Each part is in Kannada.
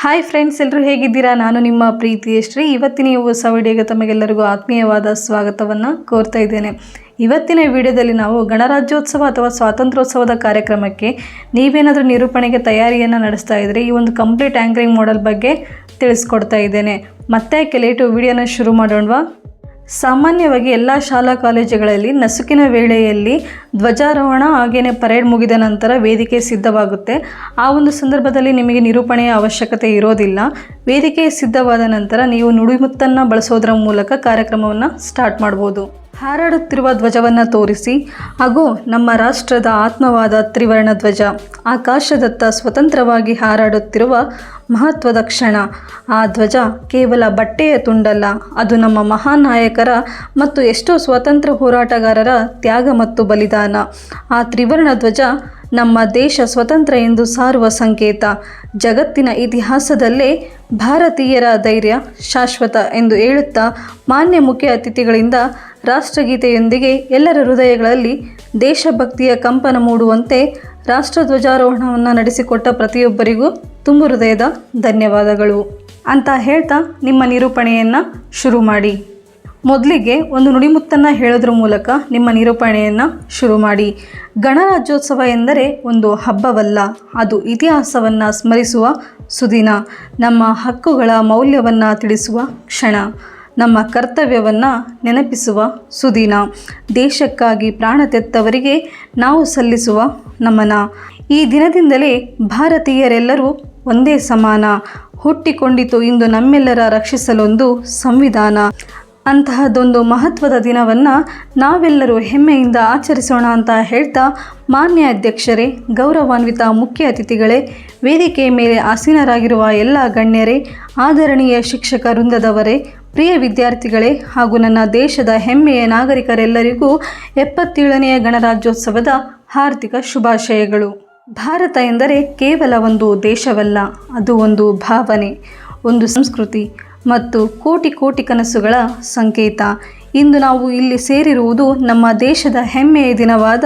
ಹಾಯ್ ಫ್ರೆಂಡ್ಸ್ ಎಲ್ಲರೂ ಹೇಗಿದ್ದೀರಾ? ನಾನು ನಿಮ್ಮ ಪ್ರೀತಿ ಶ್ರೀ ಇವತ್ತಿನ ಈ ಹೊಸ ವಿಡಿಯೋಗೆ ತಮಗೆಲ್ಲರಿಗೂ ಆತ್ಮೀಯವಾದ ಸ್ವಾಗತವನ್ನು ಕೋರ್ತಾ ಇದ್ದೇನೆ. ಇವತ್ತಿನ ವಿಡಿಯೋದಲ್ಲಿ ನಾವು ಗಣರಾಜ್ಯೋತ್ಸವ ಅಥವಾ ಸ್ವಾತಂತ್ರ್ಯೋತ್ಸವದ ಕಾರ್ಯಕ್ರಮಕ್ಕೆ ನೀವೇನಾದರೂ ನಿರೂಪಣೆಗೆ ತಯಾರಿಯನ್ನು ನಡೆಸ್ತಾ ಇದ್ದರೆ ಈ ಒಂದು ಕಂಪ್ಲೀಟ್ ಆ್ಯಂಕರಿಂಗ್ ಮಾಡೆಲ್ ಬಗ್ಗೆ ತಿಳಿಸ್ಕೊಡ್ತಾ ಇದ್ದೇನೆ. ಮತ್ತೆ ಕೆಲೇಟು ವಿಡಿಯೋನ ಶುರು ಮಾಡೋಣವಾ? ಸಾಮಾನ್ಯವಾಗಿ ಎಲ್ಲ ಶಾಲಾ ಕಾಲೇಜುಗಳಲ್ಲಿ ನಸುಕಿನ ವೇಳೆಯಲ್ಲಿ ಧ್ವಜಾರೋಹಣ ಹಾಗೆಯೇ ಪರೇಡ್ ಮುಗಿದ ನಂತರ ವೇದಿಕೆ ಸಿದ್ಧವಾಗುತ್ತೆ. ಆ ಒಂದು ಸಂದರ್ಭದಲ್ಲಿ ನಿಮಗೆ ನಿರೂಪಣೆಯ ಅವಶ್ಯಕತೆ ಇರೋದಿಲ್ಲ. ವೇದಿಕೆ ಸಿದ್ಧವಾದ ನಂತರ ನೀವು ನುಡಿಮುತ್ತನ್ನು ಬಳಸೋದರ ಮೂಲಕ ಕಾರ್ಯಕ್ರಮವನ್ನು ಸ್ಟಾರ್ಟ್ ಮಾಡ್ಬೋದು. ಹಾರಾಡುತ್ತಿರುವ ಧ್ವಜವನ್ನು ತೋರಿಸಿ ಹಾಗೂ ನಮ್ಮ ರಾಷ್ಟ್ರದ ಆತ್ಮವಾದ ತ್ರಿವರ್ಣ ಧ್ವಜ. ಆಕಾಶದತ್ತ ಸ್ವತಂತ್ರವಾಗಿ ಹಾರಾಡುತ್ತಿರುವ ಮಹತ್ವದ ಕ್ಷಣ. ಆ ಧ್ವಜ ಕೇವಲ ಬಟ್ಟೆಯ ತುಂಡಲ್ಲ, ಅದು ನಮ್ಮ ಮಹಾನ್ ನಾಯಕರ ಮತ್ತು ಎಷ್ಟೋ ಸ್ವಾತಂತ್ರ್ಯ ಹೋರಾಟಗಾರರ ತ್ಯಾಗ ಮತ್ತು ಬಲಿದಾನ. ಆ ತ್ರಿವರ್ಣ ಧ್ವಜ ನಮ್ಮ ದೇಶ ಸ್ವತಂತ್ರ ಎಂದು ಸಾರುವ ಸಂಕೇತ. ಜಗತ್ತಿನ ಇತಿಹಾಸದಲ್ಲೇ ಭಾರತೀಯರ ಧೈರ್ಯ ಶಾಶ್ವತ ಎಂದು ಹೇಳುತ್ತಾ ಮಾನ್ಯ ಮುಖ್ಯ ಅತಿಥಿಗಳಿಂದ ರಾಷ್ಟ್ರಗೀತೆಯೊಂದಿಗೆ ಎಲ್ಲರ ಹೃದಯಗಳಲ್ಲಿ ದೇಶಭಕ್ತಿಯ ಕಂಪನ ಮೂಡುವಂತೆ ರಾಷ್ಟ್ರಧ್ವಜಾರೋಹಣವನ್ನು ನಡೆಸಿಕೊಟ್ಟ ಪ್ರತಿಯೊಬ್ಬರಿಗೂ ತುಂಬು ಹೃದಯದ ಧನ್ಯವಾದಗಳು. ಅಂತ ಹೇಳ್ತಾ ನಿಮ್ಮ ನಿರೂಪಣೆಯನ್ನು ಶುರು ಮಾಡಿ. ಮೊದಲಿಗೆ ಒಂದು ನುಡಿಮುತ್ತನ್ನು ಹೇಳೋದ್ರ ಮೂಲಕ ನಿಮ್ಮ ನಿರೂಪಣೆಯನ್ನು ಶುರು ಮಾಡಿ. ಗಣರಾಜ್ಯೋತ್ಸವ ಎಂದರೆ ಒಂದು ಹಬ್ಬವಲ್ಲ, ಅದು ಇತಿಹಾಸವನ್ನು ಸ್ಮರಿಸುವ ಸುದಿನ, ನಮ್ಮ ಹಕ್ಕುಗಳ ಮೌಲ್ಯವನ್ನು ತಿಳಿಸುವ ಕ್ಷಣ. ನಮ್ಮ ಕರ್ತವ್ಯವನ್ನು ನೆನಪಿಸುವ ಸುದಿನ. ದೇಶಕ್ಕಾಗಿ ಪ್ರಾಣ ತೆತ್ತವರಿಗೆ ನಾವು ಸಲ್ಲಿಸುವ ನಮನ. ಈ ದಿನದಿಂದಲೇ ಭಾರತೀಯರೆಲ್ಲರೂ ಒಂದೇ ಸಮಾನ. ಹುಟ್ಟಿಕೊಂಡಿತು ಇಂದು ನಮ್ಮೆಲ್ಲರ ರಕ್ಷಿಸಲೊಂದು ಸಂವಿಧಾನ. ಅಂತಹದೊಂದು ಮಹತ್ವದ ದಿನವನ್ನು ನಾವೆಲ್ಲರೂ ಹೆಮ್ಮೆಯಿಂದ ಆಚರಿಸೋಣ ಅಂತ ಹೇಳ್ತಾ ಮಾನ್ಯ ಅಧ್ಯಕ್ಷರೇ ಗೌರವಾನ್ವಿತ ಮುಖ್ಯ ಅತಿಥಿಗಳೇ, ವೇದಿಕೆಯ ಮೇಲೆ ಆಸೀನರಾಗಿರುವ ಎಲ್ಲ ಗಣ್ಯರೇ, ಆದರಣೀಯ ಶಿಕ್ಷಕ ವೃಂದದವರೇ ಪ್ರಿಯ ವಿದ್ಯಾರ್ಥಿಗಳೇ ಹಾಗೂ ನನ್ನ ದೇಶದ ಹೆಮ್ಮೆಯ ನಾಗರಿಕರೆಲ್ಲರಿಗೂ ಎಪ್ಪತ್ತೇಳನೆಯ ಗಣರಾಜ್ಯೋತ್ಸವದ ಹಾರ್ದಿಕ ಶುಭಾಶಯಗಳು. ಭಾರತ ಎಂದರೆ ಕೇವಲ ಒಂದು ದೇಶವಲ್ಲ, ಅದು ಒಂದು ಭಾವನೆ, ಒಂದು ಸಂಸ್ಕೃತಿ ಮತ್ತು ಕೋಟಿ ಕೋಟಿ ಕನಸುಗಳ ಸಂಕೇತ. ಇಂದು ನಾವು ಇಲ್ಲಿ ಸೇರಿರುವುದು ನಮ್ಮ ದೇಶದ ಹೆಮ್ಮೆಯ ದಿನವಾದ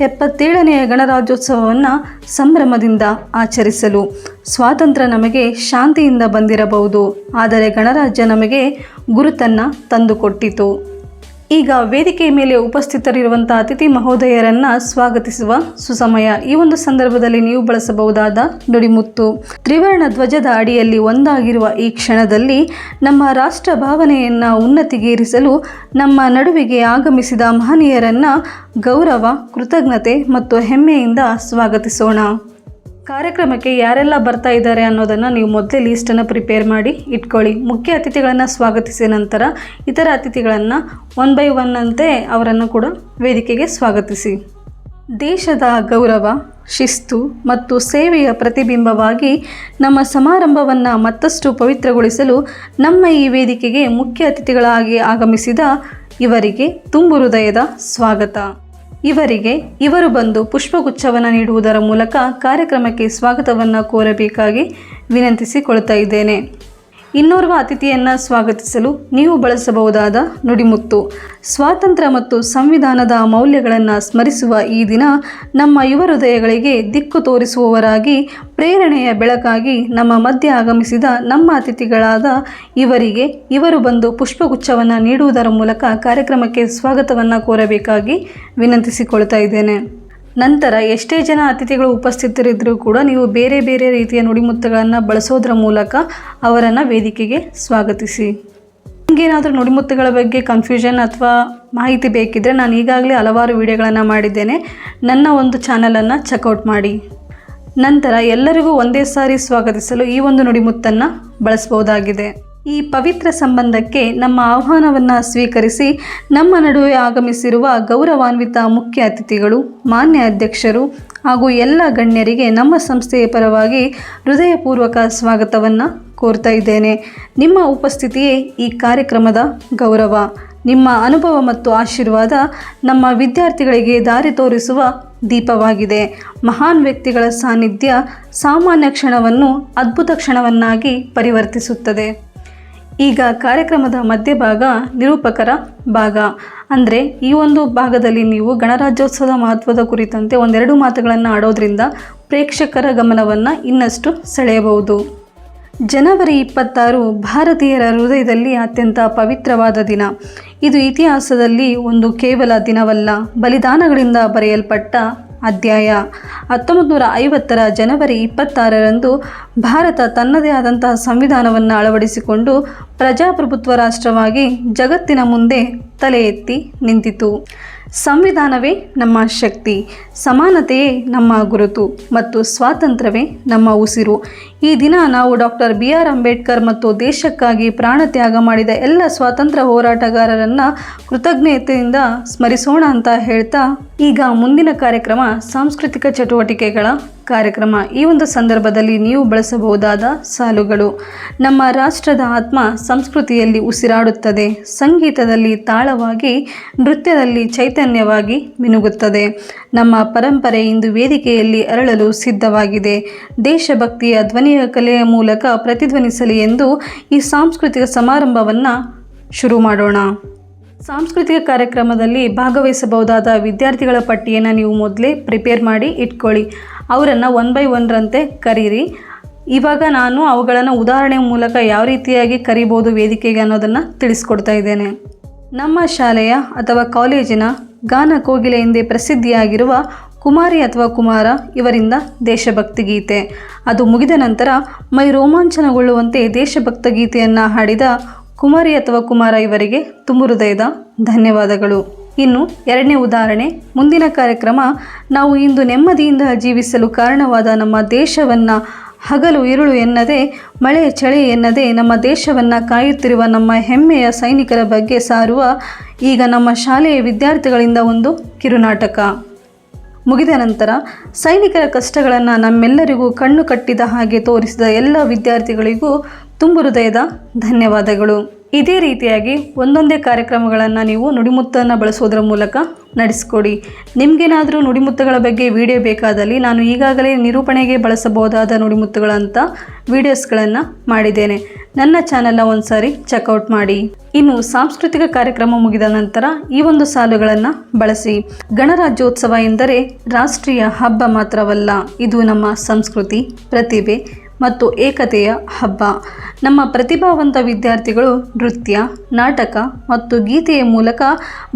ಎಪ್ಪತ್ತೇಳನೆಯ ಗಣರಾಜ್ಯೋತ್ಸವವನ್ನು ಸಂಭ್ರಮದಿಂದ ಆಚರಿಸಲು. ಸ್ವಾತಂತ್ರ್ಯ ನಮಗೆ ಶಾಂತಿಯಿಂದ ಬಂದಿರಬಹುದು. ಆದರೆ ಗಣರಾಜ್ಯ ನಮಗೆ ಗುರುತನ್ನು ತಂದುಕೊಟ್ಟಿತು. ಈಗ ವೇದಿಕೆ ಮೇಲೆ ಉಪಸ್ಥಿತರಿರುವಂಥ ಅತಿಥಿ ಮಹೋದಯರನ್ನು ಸ್ವಾಗತಿಸುವ ಸುಸಮಯ. ಈ ಒಂದು ಸಂದರ್ಭದಲ್ಲಿ ನೀವು ಬಳಸಬಹುದಾದ ನುಡಿಮುತ್ತು. ತ್ರಿವರ್ಣ ಧ್ವಜದ ಅಡಿಯಲ್ಲಿ ಒಂದಾಗಿರುವ ಈ ಕ್ಷಣದಲ್ಲಿ ನಮ್ಮ ರಾಷ್ಟ್ರ ಭಾವನೆಯನ್ನು ಉನ್ನತಿಗೇರಿಸಲು ನಮ್ಮ ನಡುವಿಗೆ ಆಗಮಿಸಿದ ಮಹನೀಯರನ್ನು ಗೌರವ, ಕೃತಜ್ಞತೆ ಮತ್ತು ಹೆಮ್ಮೆಯಿಂದ ಸ್ವಾಗತಿಸೋಣ. ಕಾರ್ಯಕ್ರಮಕ್ಕೆ ಯಾರೆಲ್ಲ ಬರ್ತಾ ಇದ್ದಾರೆ ಅನ್ನೋದನ್ನು ನೀವು ಮೊದಲೇ ಲೀಸ್ಟನ್ನು ಪ್ರಿಪೇರ್ ಮಾಡಿ ಇಟ್ಕೊಳ್ಳಿ. ಮುಖ್ಯ ಅತಿಥಿಗಳನ್ನು ಸ್ವಾಗತಿಸಿದ ನಂತರ ಇತರ ಅತಿಥಿಗಳನ್ನು ಒನ್ ಬೈ ಒನ್ ಅಂತೆ ಅವರನ್ನು ಕೂಡ ವೇದಿಕೆಗೆ ಸ್ವಾಗತಿಸಿ. ದೇಶದ ಗೌರವ, ಶಿಸ್ತು ಮತ್ತು ಸೇವೆಯ ಪ್ರತಿಬಿಂಬವಾಗಿ ನಮ್ಮ ಸಮಾರಂಭವನ್ನು ಮತ್ತಷ್ಟು ಪವಿತ್ರಗೊಳಿಸಲು ನಮ್ಮ ಈ ವೇದಿಕೆಗೆ ಮುಖ್ಯ ಅತಿಥಿಗಳಾಗಿ ಆಗಮಿಸಿದ ಇವರಿಗೆ ತುಂಬು ಹೃದಯದ ಸ್ವಾಗತ. ಇವರಿಗೆ ಇವರು ಬಂದು ಪುಷ್ಪಗುಚ್ಛವನ್ನು ನೀಡುವುದರ ಮೂಲಕ ಕಾರ್ಯಕ್ರಮಕ್ಕೆ ಸ್ವಾಗತವನ್ನು ಕೋರಬೇಕಾಗಿ ವಿನಂತಿಸಿಕೊಳ್ತಾ ಇದ್ದೇನೆ. ಇನ್ನೋರ್ವ ಅತಿಥಿಯನ್ನು ಸ್ವಾಗತಿಸಲು ನೀವು ಬಳಸಬಹುದಾದ ನುಡಿಮುತ್ತು. ಸ್ವಾತಂತ್ರ್ಯ ಮತ್ತು ಸಂವಿಧಾನದ ಮೌಲ್ಯಗಳನ್ನು ಸ್ಮರಿಸುವ ಈ ದಿನ ನಮ್ಮ ಯುವ ಹೃದಯಗಳಿಗೆ ದಿಕ್ಕು ತೋರಿಸುವವರಾಗಿ, ಪ್ರೇರಣೆಯ ಬೆಳಕಾಗಿ ನಮ್ಮ ಮಧ್ಯೆ ಆಗಮಿಸಿದ ನಮ್ಮ ಅತಿಥಿಗಳಾದ ಇವರಿಗೆ ಇವರು ಬಂದು ಪುಷ್ಪಗುಚ್ಛವನ್ನು ನೀಡುವುದರ ಮೂಲಕ ಕಾರ್ಯಕ್ರಮಕ್ಕೆ ಸ್ವಾಗತವನ್ನು ಕೋರಬೇಕಾಗಿ ವಿನಂತಿಸಿಕೊಳ್ತಾ ಇದ್ದೇನೆ. ನಂತರ ಎಷ್ಟೇ ಜನ ಅತಿಥಿಗಳು ಉಪಸ್ಥಿತರಿದ್ದರೂ ಕೂಡ ನೀವು ಬೇರೆ ಬೇರೆ ರೀತಿಯ ನುಡಿಮುತ್ತುಗಳನ್ನು ಬಳಸೋದ್ರ ಮೂಲಕ ಅವರನ್ನು ವೇದಿಕೆಗೆ ಸ್ವಾಗತಿಸಿ. ನಿಮಗೇನಾದರೂ ನುಡಿಮುತ್ತುಗಳ ಬಗ್ಗೆ ಕನ್ಫ್ಯೂಷನ್ ಅಥವಾ ಮಾಹಿತಿ ಬೇಕಿದ್ದರೆ ನಾನು ಈಗಾಗಲೇ ಹಲವಾರು ವಿಡಿಯೋಗಳನ್ನು ಮಾಡಿದ್ದೇನೆ. ನನ್ನ ಒಂದು ಚಾನಲನ್ನು ಚೆಕ್ಔಟ್ ಮಾಡಿ. ನಂತರ ಎಲ್ಲರಿಗೂ ಒಂದೇ ಸಾರಿ ಸ್ವಾಗತಿಸಲು ಈ ಒಂದು ನುಡಿಮುತ್ತನ್ನು ಬಳಸಬಹುದಾಗಿದೆ. ಈ ಪವಿತ್ರ ಸಂಬಂಧಕ್ಕೆ ನಮ್ಮ ಆಹ್ವಾನವನ್ನು ಸ್ವೀಕರಿಸಿ ನಮ್ಮ ನಡುವೆ ಆಗಮಿಸಿರುವ ಗೌರವಾನ್ವಿತ ಮುಖ್ಯ ಅತಿಥಿಗಳು, ಮಾನ್ಯ ಅಧ್ಯಕ್ಷರು ಹಾಗೂ ಎಲ್ಲ ಗಣ್ಯರಿಗೆ ನಮ್ಮ ಸಂಸ್ಥೆಯ ಪರವಾಗಿ ಹೃದಯಪೂರ್ವಕ ಸ್ವಾಗತವನ್ನು ಕೋರ್ತಾ ಇದ್ದೇನೆ. ನಿಮ್ಮ ಉಪಸ್ಥಿತಿಯೇ ಈ ಕಾರ್ಯಕ್ರಮದ ಗೌರವ. ನಿಮ್ಮ ಅನುಭವ ಮತ್ತು ಆಶೀರ್ವಾದ ನಮ್ಮ ವಿದ್ಯಾರ್ಥಿಗಳಿಗೆ ದಾರಿ ತೋರಿಸುವ ದೀಪವಾಗಿದೆ. ಮಹಾನ್ ವ್ಯಕ್ತಿಗಳ ಸಾನ್ನಿಧ್ಯ ಸಾಮಾನ್ಯ ಕ್ಷಣವನ್ನು ಅದ್ಭುತ ಕ್ಷಣವನ್ನಾಗಿ ಪರಿವರ್ತಿಸುತ್ತದೆ. ಈಗ ಕಾರ್ಯಕ್ರಮದ ಮಧ್ಯಭಾಗ ನಿರೂಪಕರ ಭಾಗ. ಅಂದರೆ ಈ ಒಂದು ಭಾಗದಲ್ಲಿ ನೀವು ಗಣರಾಜ್ಯೋತ್ಸವದ ಮಹತ್ವದ ಕುರಿತಂತೆ ಒಂದೆರಡು ಮಾತುಗಳನ್ನು ಆಡೋದ್ರಿಂದ ಪ್ರೇಕ್ಷಕರ ಗಮನವನ್ನು ಇನ್ನಷ್ಟು ಸೆಳೆಯಬಹುದು. ಜನವರಿ ಇಪ್ಪತ್ತಾರು ಭಾರತೀಯರ ಹೃದಯದಲ್ಲಿ ಅತ್ಯಂತ ಪವಿತ್ರವಾದ ದಿನ. ಇದು ಇತಿಹಾಸದಲ್ಲಿ ಒಂದು ಕೇವಲ ದಿನವಲ್ಲ, ಬಲಿದಾನಗಳಿಂದ ಬರೆಯಲ್ಪಟ್ಟ ಅಧ್ಯಾಯ ಹತ್ತೊಂಬತ್ತು ನೂರ ಐವತ್ತರ ಜನವರಿ ಇಪ್ಪತ್ತಾರರಂದು ಭಾರತ ತನ್ನದೇ ಆದಂತಹ ಸಂವಿಧಾನವನ್ನು ಅಳವಡಿಸಿಕೊಂಡು ಪ್ರಜಾಪ್ರಭುತ್ವ ರಾಷ್ಟ್ರವಾಗಿ ಜಗತ್ತಿನ ಮುಂದೆ ತಲೆ ಎತ್ತಿ ನಿಂತಿತು. ಸಂವಿಧಾನವೇ ನಮ್ಮ ಶಕ್ತಿ, ಸಮಾನತೆಯೇ ನಮ್ಮ ಗುರುತು ಮತ್ತು ಸ್ವಾತಂತ್ರ್ಯವೇ ನಮ್ಮ ಉಸಿರು. ಈ ದಿನ ನಾವು ಡಾಕ್ಟರ್ ಬಿ ಆರ್ ಅಂಬೇಡ್ಕರ್ ಮತ್ತು ದೇಶಕ್ಕಾಗಿ ಪ್ರಾಣ ತ್ಯಾಗ ಮಾಡಿದ ಎಲ್ಲ ಸ್ವಾತಂತ್ರ್ಯ ಹೋರಾಟಗಾರರನ್ನು ಕೃತಜ್ಞತೆಯಿಂದ ಸ್ಮರಿಸೋಣ ಅಂತ ಹೇಳ್ತಾ ಈಗ ಮುಂದಿನ ಕಾರ್ಯಕ್ರಮ ಸಾಂಸ್ಕೃತಿಕ ಚಟುವಟಿಕೆಗಳ ಕಾರ್ಯಕ್ರಮ. ಈ ಒಂದು ಸಂದರ್ಭದಲ್ಲಿ ನೀವು ಬಳಸಬಹುದಾದ ಸಾಲುಗಳು. ನಮ್ಮ ರಾಷ್ಟ್ರದ ಆತ್ಮ ಸಂಸ್ಕೃತಿಯಲ್ಲಿ ಉಸಿರಾಡುತ್ತದೆ. ಸಂಗೀತದಲ್ಲಿ ತಾಳವಾಗಿ, ನೃತ್ಯದಲ್ಲಿ ಚೈತನ್ಯವಾಗಿ ಮಿನುಗುತ್ತದೆ. ನಮ್ಮ ಪರಂಪರೆ ಇಂದು ವೇದಿಕೆಯಲ್ಲಿ ಅರಳಲು ಸಿದ್ಧವಾಗಿದೆ. ದೇಶಭಕ್ತಿಯ ಧ್ವನಿಯ ಕಲೆಯ ಮೂಲಕ ಪ್ರತಿಧ್ವನಿಸಲಿ ಎಂದು ಈ ಸಾಂಸ್ಕೃತಿಕ ಸಮಾರಂಭವನ್ನು ಶುರು ಮಾಡೋಣ. ಸಾಂಸ್ಕೃತಿಕ ಕಾರ್ಯಕ್ರಮದಲ್ಲಿ ಭಾಗವಹಿಸಬಹುದಾದ ವಿದ್ಯಾರ್ಥಿಗಳ ಪಟ್ಟಿಯನ್ನು ನೀವು ಮೊದಲೇ ಪ್ರಿಪೇರ್ ಮಾಡಿ ಇಟ್ಕೊಳ್ಳಿ. ಅವರನ್ನು ಒನ್ ಬೈ ಒನ್ರಂತೆ ಕರೀರಿ. ಇವಾಗ ನಾನು ಅವುಗಳನ್ನು ಉದಾಹರಣೆ ಮೂಲಕ ಯಾವ ರೀತಿಯಾಗಿ ಕರಿಬೋದು ವೇದಿಕೆಗೆ ಅನ್ನೋದನ್ನು ತಿಳಿಸ್ಕೊಡ್ತಾ ಇದ್ದೇನೆ. ನಮ್ಮ ಶಾಲೆಯ ಅಥವಾ ಕಾಲೇಜಿನ ಗಾನ ಕೋಗಿಲೆ ಎಂದೇ ಪ್ರಸಿದ್ಧಿಯಾಗಿರುವ ಕುಮಾರಿ ಅಥವಾ ಕುಮಾರ ಇವರಿಂದ ದೇಶಭಕ್ತಿ ಗೀತೆ ಅದು ಮುಗಿದ ನಂತರ ಮೈ ರೋಮಾಂಚನಗೊಳ್ಳುವಂತೆ ದೇಶಭಕ್ತ ಗೀತೆಯನ್ನು ಹಾಡಿದ ಕುಮಾರಿ ಅಥವಾ ಕುಮಾರ ಇವರಿಗೆ ತುಂಬು ಹೃದಯದ ಧನ್ಯವಾದಗಳು. ಇನ್ನು ಎರಡನೇ ಉದಾಹರಣೆ, ಮುಂದಿನ ಕಾರ್ಯಕ್ರಮ ನಾವು ಇಂದು ನೆಮ್ಮದಿಯಿಂದ ಜೀವಿಸಲು ಕಾರಣವಾದ ನಮ್ಮ ದೇಶವನ್ನು ಹಗಲು ಇರುಳು ಎನ್ನದೆ, ಮಳೆ ಚಳಿ ಎನ್ನದೆ ನಮ್ಮ ದೇಶವನ್ನು ಕಾಯುತ್ತಿರುವ ನಮ್ಮ ಹೆಮ್ಮೆಯ ಸೈನಿಕರ ಬಗ್ಗೆ ಸಾರುವ ಈಗ ನಮ್ಮ ಶಾಲೆಯ ವಿದ್ಯಾರ್ಥಿಗಳಿಂದ ಒಂದು ಕಿರುನಾಟಕ. ಮುಗಿದ ನಂತರ ಸೈನಿಕರ ಕಷ್ಟಗಳನ್ನು ನಮ್ಮೆಲ್ಲರಿಗೂ ಕಣ್ಣು ಕಟ್ಟಿದ ಹಾಗೆ ತೋರಿಸಿದ ಎಲ್ಲ ವಿದ್ಯಾರ್ಥಿಗಳಿಗೂ ತುಂಬು ಹೃದಯದ ಧನ್ಯವಾದಗಳು. ಇದೇ ರೀತಿಯಾಗಿ ಒಂದೊಂದೇ ಕಾರ್ಯಕ್ರಮಗಳನ್ನು ನೀವು ನುಡಿಮುತ್ತನ್ನು ಬಳಸೋದರ ಮೂಲಕ ನಡೆಸಿಕೊಡಿ. ನಿಮಗೇನಾದರೂ ನುಡಿಮುತ್ತುಗಳ ಬಗ್ಗೆ ವಿಡಿಯೋ ಬೇಕಾದಲ್ಲಿ ನಾನು ಈಗಾಗಲೇ ನಿರೂಪಣೆಗೆ ಬಳಸಬಹುದಾದ ನುಡಿಮುತ್ತುಗಳಂತ ವಿಡಿಯೋಸ್ಗಳನ್ನು ಮಾಡಿದ್ದೇನೆ. ನನ್ನ ಚಾನಲ್ನ ಒಂದು ಸಾರಿ ಚೆಕ್ಔಟ್ ಮಾಡಿ. ಇನ್ನು ಸಾಂಸ್ಕೃತಿಕ ಕಾರ್ಯಕ್ರಮ ಮುಗಿದ ನಂತರ ಈ ಒಂದು ಸಾಲುಗಳನ್ನು ಬಳಸಿ. ಗಣರಾಜ್ಯೋತ್ಸವ ಎಂದರೆ ರಾಷ್ಟ್ರೀಯ ಹಬ್ಬ ಮಾತ್ರವಲ್ಲ, ಇದು ನಮ್ಮ ಸಂಸ್ಕೃತಿ ಪ್ರತಿಭೆ. ಮತ್ತು ಏಕತೆಯ ಹಬ್ಬ. ನಮ್ಮ ಪ್ರತಿಭಾವಂತ ವಿದ್ಯಾರ್ಥಿಗಳು ನೃತ್ಯ, ನಾಟಕ ಮತ್ತು ಗೀತೆಯ ಮೂಲಕ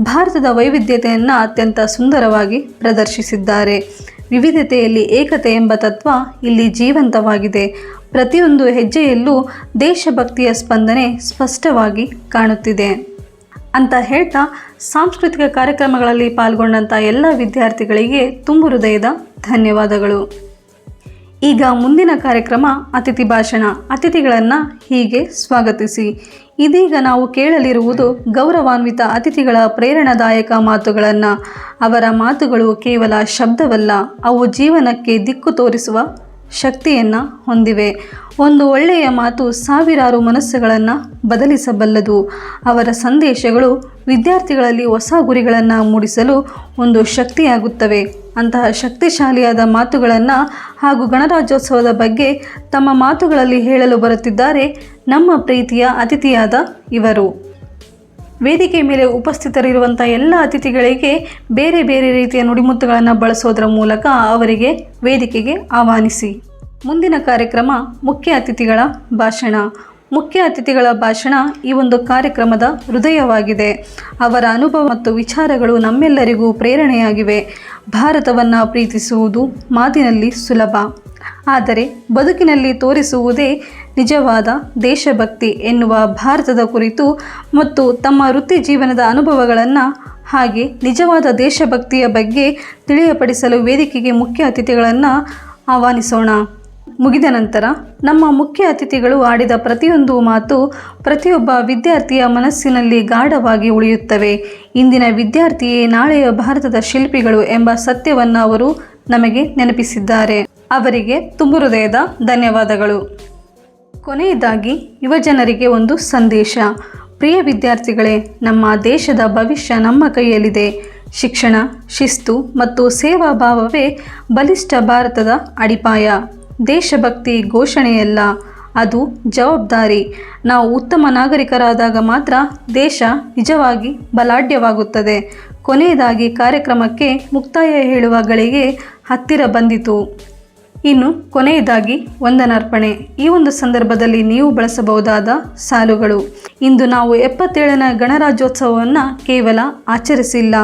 ಭಾರತದ ವೈವಿಧ್ಯತೆಯನ್ನು ಅತ್ಯಂತ ಸುಂದರವಾಗಿ ಪ್ರದರ್ಶಿಸಿದ್ದಾರೆ. ವಿವಿಧತೆಯಲ್ಲಿ ಏಕತೆ ಎಂಬ ತತ್ವ ಇಲ್ಲಿ ಜೀವಂತವಾಗಿದೆ. ಪ್ರತಿಯೊಂದು ಹೆಜ್ಜೆಯಲ್ಲೂ ದೇಶಭಕ್ತಿಯ ಸ್ಪಂದನೆ ಸ್ಪಷ್ಟವಾಗಿ ಕಾಣುತ್ತಿದೆ. ಅಂತ ಹೇಳ್ತಾ ಸಾಂಸ್ಕೃತಿಕ ಕಾರ್ಯಕ್ರಮಗಳಲ್ಲಿ ಪಾಲ್ಗೊಂಡಂಥ ಎಲ್ಲ ವಿದ್ಯಾರ್ಥಿಗಳಿಗೆ ತುಂಬು ಹೃದಯದ ಧನ್ಯವಾದಗಳು. ಈಗ ಮುಂದಿನ ಕಾರ್ಯಕ್ರಮ ಅತಿಥಿ ಭಾಷಣ. ಅತಿಥಿಗಳನ್ನು ಹೀಗೆ ಸ್ವಾಗತಿಸಿ. ಇದೀಗ ನಾವು ಕೇಳಲಿರುವುದು ಗೌರವಾನ್ವಿತ ಅತಿಥಿಗಳ ಪ್ರೇರಣಾದಾಯಕ ಮಾತುಗಳನ್ನು. ಅವರ ಮಾತುಗಳು ಕೇವಲ ಶಬ್ದವಲ್ಲ, ಅವು ಜೀವನಕ್ಕೆ ದಿಕ್ಕು ತೋರಿಸುವ ಶಕ್ತಿಯನ್ನು ಹೊಂದಿವೆ. ಒಂದು ಒಳ್ಳೆಯ ಮಾತು ಸಾವಿರಾರು ಮನಸ್ಸುಗಳನ್ನು ಬದಲಿಸಬಲ್ಲದು. ಅವರ ಸಂದೇಶಗಳು ವಿದ್ಯಾರ್ಥಿಗಳಲ್ಲಿ ಹೊಸ ಗುರಿಗಳನ್ನು ಮೂಡಿಸಲು ಒಂದು ಶಕ್ತಿಯಾಗುತ್ತವೆ. ಅಂತಹ ಶಕ್ತಿಶಾಲಿಯಾದ ಮಾತುಗಳನ್ನು ಹಾಗೂ ಗಣರಾಜ್ಯೋತ್ಸವದ ಬಗ್ಗೆ ತಮ್ಮ ಮಾತುಗಳಲ್ಲಿ ಹೇಳಲು ಬರುತ್ತಿದ್ದಾರೆ ನಮ್ಮ ಪ್ರೀತಿಯ ಅತಿಥಿಯಾದ ಇವರು. ವೇದಿಕೆ ಮೇಲೆ ಉಪಸ್ಥಿತರಿರುವಂಥ ಎಲ್ಲ ಅತಿಥಿಗಳಿಗೆ ಬೇರೆ ಬೇರೆ ರೀತಿಯ ನುಡಿಮುತ್ತುಗಳನ್ನು ಬಳಸೋದರ ಮೂಲಕ ಅವರಿಗೆ ವೇದಿಕೆಗೆ ಆಹ್ವಾನಿಸಿ. ಮುಂದಿನ ಕಾರ್ಯಕ್ರಮ ಮುಖ್ಯ ಅತಿಥಿಗಳ ಭಾಷಣ. ಮುಖ್ಯ ಅತಿಥಿಗಳ ಭಾಷಣ ಈ ಒಂದು ಕಾರ್ಯಕ್ರಮದ ಹೃದಯವಾಗಿದೆ. ಅವರ ಅನುಭವ ಮತ್ತು ವಿಚಾರಗಳು ನಮ್ಮೆಲ್ಲರಿಗೂ ಪ್ರೇರಣೆಯಾಗಿವೆ. ಭಾರತವನ್ನು ಪ್ರೀತಿಸುವುದು ಮಾತಿನಲ್ಲಿ ಸುಲಭ. ಆದರೆ ಬದುಕಿನಲ್ಲಿ ತೋರಿಸುವುದೇ ನಿಜವಾದ ದೇಶಭಕ್ತಿ ಎನ್ನುವ ಭಾರತದ ಕುರಿತು ಮತ್ತು ತಮ್ಮ ವೃತ್ತಿ ಜೀವನದ ಅನುಭವಗಳನ್ನು ಹಾಗೆ ನಿಜವಾದ ದೇಶಭಕ್ತಿಯ ಬಗ್ಗೆ ತಿಳಿಯಪಡಿಸಲು ವೇದಿಕೆಗೆ ಮುಖ್ಯ ಅತಿಥಿಗಳನ್ನು ಆಹ್ವಾನಿಸೋಣ. ಮುಗಿದ ನಂತರ ನಮ್ಮ ಮುಖ್ಯ ಅತಿಥಿಗಳು ಆಡಿದ ಪ್ರತಿಯೊಂದು ಮಾತು ಪ್ರತಿಯೊಬ್ಬ ವಿದ್ಯಾರ್ಥಿಯ ಮನಸ್ಸಿನಲ್ಲಿ ಗಾಢವಾಗಿ ಉಳಿಯುತ್ತವೆ. ಇಂದಿನ ವಿದ್ಯಾರ್ಥಿಯೇ ನಾಳೆಯ ಭಾರತದ ಶಿಲ್ಪಿಗಳು ಎಂಬ ಸತ್ಯವನ್ನು ಅವರು ನಮಗೆ ನೆನಪಿಸಿದ್ದಾರೆ. ಅವರಿಗೆ ತುಂಬು ಹೃದಯದ ಧನ್ಯವಾದಗಳು. ಕೊನೆಯದಾಗಿ ಯುವಜನರಿಗೆ ಒಂದು ಸಂದೇಶ. ಪ್ರಿಯ ವಿದ್ಯಾರ್ಥಿಗಳೇ, ನಮ್ಮ ದೇಶದ ಭವಿಷ್ಯ ನಮ್ಮ ಕೈಯಲ್ಲಿದೆ. ಶಿಕ್ಷಣ, ಶಿಸ್ತು ಮತ್ತು ಸೇವಾ ಭಾವವೇ ಬಲಿಷ್ಠ ಭಾರತದ ಅಡಿಪಾಯ. ದೇಶಭಕ್ತಿ ಘೋಷಣೆಯಲ್ಲ, ಅದು ಜವಾಬ್ದಾರಿ. ನಾವು ಉತ್ತಮ ನಾಗರಿಕರಾದಾಗ ಮಾತ್ರ ದೇಶ ನಿಜವಾಗಿ ಬಲಾಢ್ಯವಾಗುತ್ತದೆ. ಕೊನೆಯದಾಗಿ ಕಾರ್ಯಕ್ರಮಕ್ಕೆ ಮುಕ್ತಾಯ ಹೇಳುವ ಗಳಿಗೆ ಹತ್ತಿರ ಬಂದಿತು. ಇನ್ನು ಕೊನೆಯದಾಗಿ ವಂದನಾರ್ಪಣೆ. ಈ ಒಂದು ಸಂದರ್ಭದಲ್ಲಿ ನೀವು ಬಳಸಬಹುದಾದ ಸಾಲುಗಳು. ಇಂದು ನಾವು ಎಪ್ಪತ್ತೇಳನೇ ಗಣರಾಜ್ಯೋತ್ಸವವನ್ನು ಕೇವಲ ಆಚರಿಸಿಲ್ಲ.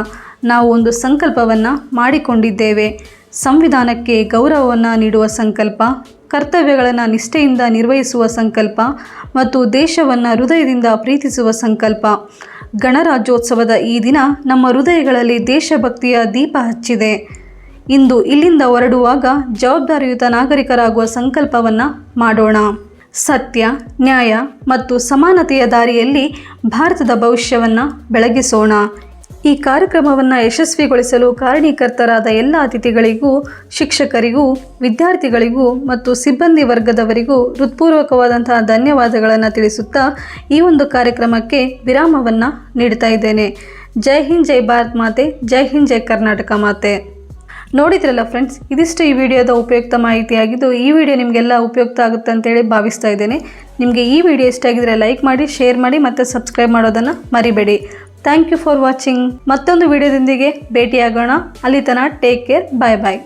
ನಾವು ಒಂದು ಸಂಕಲ್ಪವನ್ನು ಮಾಡಿಕೊಂಡಿದ್ದೇವೆ. ಸಂವಿಧಾನಕ್ಕೆ ಗೌರವವನ್ನು ನೀಡುವ ಸಂಕಲ್ಪ, ಕರ್ತವ್ಯಗಳನ್ನು ನಿಷ್ಠೆಯಿಂದ ನಿರ್ವಹಿಸುವ ಸಂಕಲ್ಪ ಮತ್ತು ದೇಶವನ್ನು ಹೃದಯದಿಂದ ಪ್ರೀತಿಸುವ ಸಂಕಲ್ಪ. ಗಣರಾಜ್ಯೋತ್ಸವದ ಈ ದಿನ ನಮ್ಮ ಹೃದಯಗಳಲ್ಲಿ ದೇಶಭಕ್ತಿಯ ದೀಪ ಹಚ್ಚಿದೆ. ಇಂದು ಇಲ್ಲಿಂದ ಹೊರಡುವಾಗ ಜವಾಬ್ದಾರಿಯುತ ನಾಗರಿಕರಾಗುವ ಸಂಕಲ್ಪವನ್ನು ಮಾಡೋಣ. ಸತ್ಯ, ನ್ಯಾಯ ಮತ್ತು ಸಮಾನತೆಯ ದಾರಿಯಲ್ಲಿ ಭಾರತದ ಭವಿಷ್ಯವನ್ನು ಬೆಳಗಿಸೋಣ. ಈ ಕಾರ್ಯಕ್ರಮವನ್ನು ಯಶಸ್ವಿಗೊಳಿಸಲು ಕಾರಣೀಕರ್ತರಾದ ಎಲ್ಲ ಅತಿಥಿಗಳಿಗೂ, ಶಿಕ್ಷಕರಿಗೂ, ವಿದ್ಯಾರ್ಥಿಗಳಿಗೂ ಮತ್ತು ಸಿಬ್ಬಂದಿ ವರ್ಗದವರಿಗೂ ಹೃತ್ಪೂರ್ವಕವಾದಂತಹ ಧನ್ಯವಾದಗಳನ್ನು ತಿಳಿಸುತ್ತಾ ಈ ಒಂದು ಕಾರ್ಯಕ್ರಮಕ್ಕೆ ವಿರಾಮವನ್ನು ನೀಡ್ತಾ ಇದ್ದೇನೆ. ಜೈ ಹಿಂದ್, ಜೈ ಭಾರತ್ ಮಾತೆ, ಜೈ ಹಿಂದ್, ಜೈ ಕರ್ನಾಟಕ ಮಾತೆ. ನೋಡಿದ್ರಲ್ಲ ಫ್ರೆಂಡ್ಸ್ ಇದಿಷ್ಟು ಈ ವಿಡಿಯೋದ ಉಪಯುಕ್ತ ಮಾಹಿತಿಯಾಗಿದ್ದು ಈ ವಿಡಿಯೋ ನಿಮಗೆಲ್ಲ ಉಪಯುಕ್ತ ಆಗುತ್ತೆ ಅಂತೇಳಿ ಭಾವಿಸ್ತಾ ಇದ್ದೇನೆ. ನಿಮಗೆ ಈ ವಿಡಿಯೋ ಇಷ್ಟ ಆಗಿದ್ರೆ ಲೈಕ್ ಮಾಡಿ ಶೇರ್ ಮಾಡಿ ಮತ್ತು ಸಬ್ಸ್ಕ್ರೈಬ್ ಮಾಡೋದನ್ನು ಮರಿಬೇಡಿ. ಥ್ಯಾಂಕ್ ಯು ಫಾರ್ ವಾಚಿಂಗ್ ಮತ್ತೊಂದು ವಿಡಿಯೋದೊಂದಿಗೆ ಭೇಟಿಯಾಗೋಣ. ಅಲ್ಲಿ ತನಕ ಟೇಕ್ ಕೇರ್ ಬಾಯ್ ಬಾಯ್